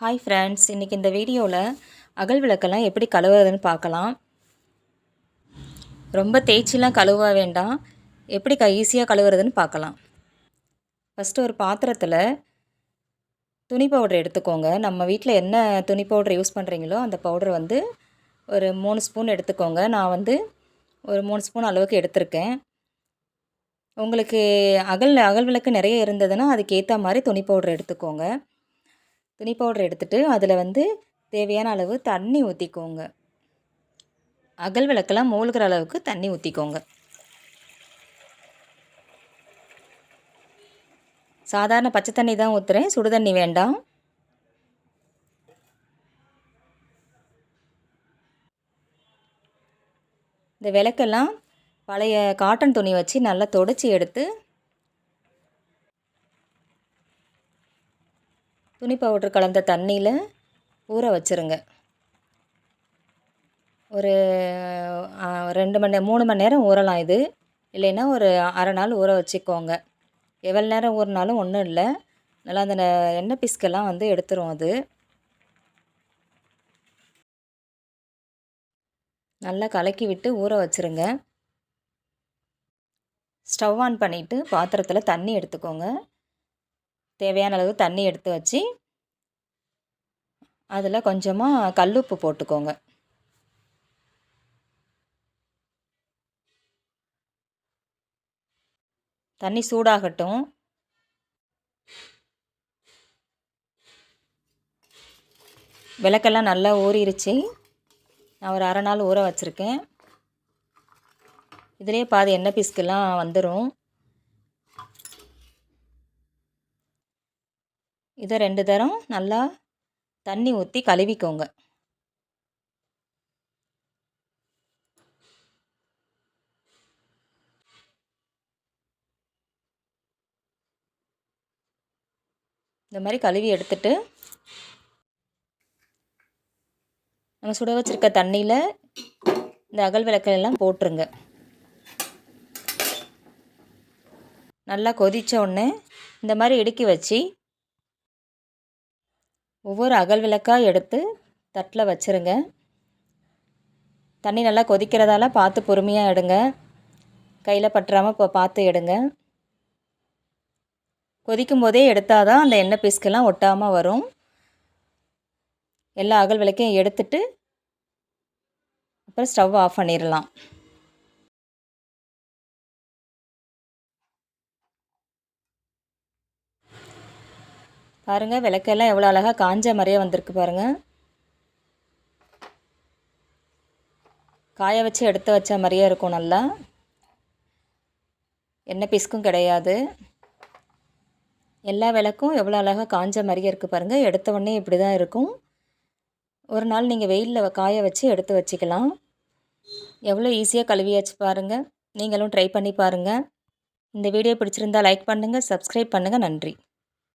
Hi friends இன்றைக்கி இந்த வீடியோவில் அகல் விளக்கெல்லாம் எப்படி கழுவுறதுன்னு பார்க்கலாம். ரொம்ப தேய்ச்சிலாம் கழுவ வேண்டாம். எப்படி க ஈஸியாக கழுவுறதுன்னு பார்க்கலாம். ஃபஸ்ட்டு ஒரு பாத்திரத்தில் துணி பவுடர் எடுத்துக்கோங்க. நம்ம வீட்டில் என்ன துணி பவுடர் யூஸ் பண்ணுறீங்களோ அந்த பவுடர் வந்து ஒரு மூணு ஸ்பூன் எடுத்துக்கோங்க. நான் வந்து ஒரு மூணு ஸ்பூன் அளவுக்கு எடுத்திருக்கேன். உங்களுக்கு அகல் அகல் விளக்கு நிறைய இருந்ததுன்னா அதுக்கேற்ற மாதிரி துணி பவுடர் எடுத்துக்கோங்க. துணி பவுடர் எடுத்துகிட்டு அதில் வந்து தேவையான அளவு தண்ணி ஊற்றிக்கோங்க அகல் விளக்கெல்லாம் மூழ்கிற அளவுக்கு தண்ணி ஊற்றிக்கோங்க சாதாரண பச்சை தண்ணி தான் ஊற்றுறேன் சுடு தண்ணி வேண்டாம். இந்த விளக்கெல்லாம் பழைய காட்டன் துணி வச்சு நல்லா தொடச்சி எடுத்து துணி பவுட்ரு கலந்த தண்ணியில் ஊற வச்சுருங்க. ஒரு ரெண்டு மணி மூணு மணி நேரம் ஊறலாம் இது. இல்லைன்னா ஒரு அரை நாள் ஊற வச்சுக்கோங்க. எவ்வளோ நேரம் ஊறினாலும் ஒன்றும் இல்லை. நல்லா அந்த எண்ணெய் பிஸ்கெல்லாம் வந்து எடுத்துரும் அது. நல்லா கலக்கி விட்டு ஊற வச்சுருங்க. ஸ்டவ் ஆன் பண்ணிவிட்டு பாத்திரத்தில் தண்ணி எடுத்துக்கோங்க. தேவையான அளவு தண்ணி எடுத்து வச்சு அதில் கொஞ்சமாக கல்லுப்பு போட்டுக்கோங்க. தண்ணி சூடாகட்டும். விளக்கெல்லாம் நல்லா ஊறிடுச்சு நான் ஒரு அரை நாள் ஊற வச்சுருக்கேன். இதிலே பாதி எண்ணெய் பிஸ்கெல்லாம் வந்துடும் இதை ரெண்டு தரம் நல்லா தண்ணி ஊற்றி கழுவிக்கோங்க. இந்த மாதிரி கழுவி எடுத்துட்டு நம்ம சுட வச்சுருக்க தண்ணியில் இந்த அகல் விளக்கெல்லாம் போட்டுருங்க. நல்லா கொதித்த உடனே இந்த மாதிரி இடுக்கி வச்சு ஒவ்வொரு அகல் விளக்காக எடுத்து தட்டில் வச்சுருங்க. தண்ணி நல்லா கொதிக்கிறதால பார்த்து பொறுமையாக எடுங்க. கையில் பற்றாமல் இப்போ பார்த்து எடுங்க. கொதிக்கும் போதே எடுத்தால் தான் அந்த எண்ணெய் பீஸ்க்கெல்லாம் ஒட்டாமல் வரும். எல்லா அகல் விளக்கையும் எடுத்துட்டு அப்புறம் ஸ்டவ் ஆஃப் பண்ணிடலாம் பாருங்கள் விளக்கெல்லாம் எவ்வளோ அழகாக காஞ்ச மாதிரியே வந்திருக்கு பாருங்கள் காய வச்சு எடுத்து வச்ச மாதிரியே இருக்கும் நல்லா. எண்ணெய் பீஸ்க்கும் கிடையாது. எல்லா விளக்கும் எவ்வளோ அழகாக காஞ்ச மாதிரியே இருக்குது பாருங்கள் எடுத்த உடனே இப்படி தான் இருக்கும். ஒரு நாள் நீங்கள் வெயிலில் காய வச்சு எடுத்து வச்சுக்கலாம். எவ்வளோ ஈஸியாக கழுவியாச்சு பாருங்கள் நீங்களும் ட்ரை பண்ணி பாருங்கள் இந்த வீடியோ பிடிச்சிருந்தா லைக் பண்ணுங்கள் சப்ஸ்கிரைப் பண்ணுங்கள் நன்றி.